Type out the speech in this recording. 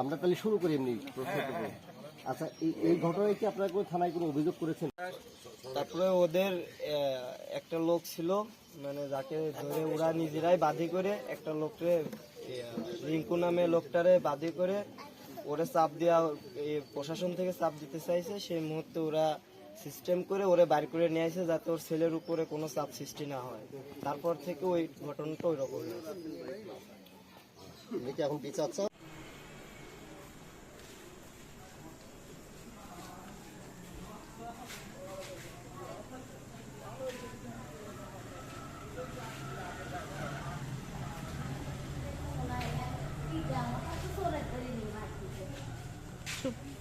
আমরা তাহলে শুরু করি এমনি প্রশ্ন। আচ্ছা এই ঘটনায় কি আপনারা কোনো থানায় কোনো অভিযোগ করেছেন? তারপরে ওদের একটা লোক ছিল মানে যাকে ধরে ওরা নিজেরাই বাদি করে একটা লোককে রিঙ্কু নামে লোকটারে বাদি করে ওরে চাপ দেওয়া এই প্রশাসন থেকে চাপ দিতে চাইছে। সেই মুহূর্তে ওরা সিস্টেম করে ওরে বাইর করে নিয়ে আসে যাতে ওর ছেলের উপরে কোনো চাপ সৃষ্টি না হয়। তারপর থেকে ওই ঘটনাটা ওই রকম এখন বিচার soup